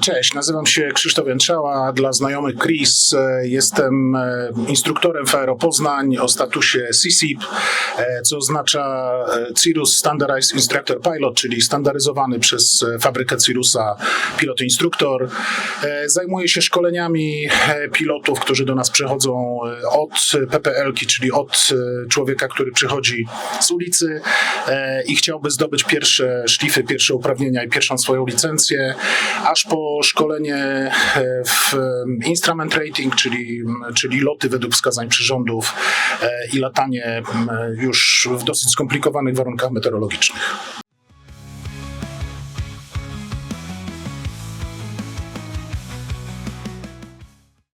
Cześć, nazywam się Krzysztof Jętrzała. Dla znajomych Chris e, jestem e, instruktorem Aero Poznań o statusie CSIP, e, co oznacza e, Cirrus Standardized Instructor Pilot, czyli standaryzowany przez e, fabrykę Cirusa pilot instruktor. E, Zajmuję się szkoleniami e, pilotów, którzy do nas przychodzą e, od PPL-ki, czyli od e, człowieka, który przychodzi z ulicy e, i chciałby zdobyć pierwsze szlify, pierwsze uprawnienia i pierwszą swoją licencję, aż po szkolenie e, w instrument rating, czyli, czyli loty według wskazań przyrządów e, i latanie już w dosyć skomplikowanych warunkach meteorologicznych.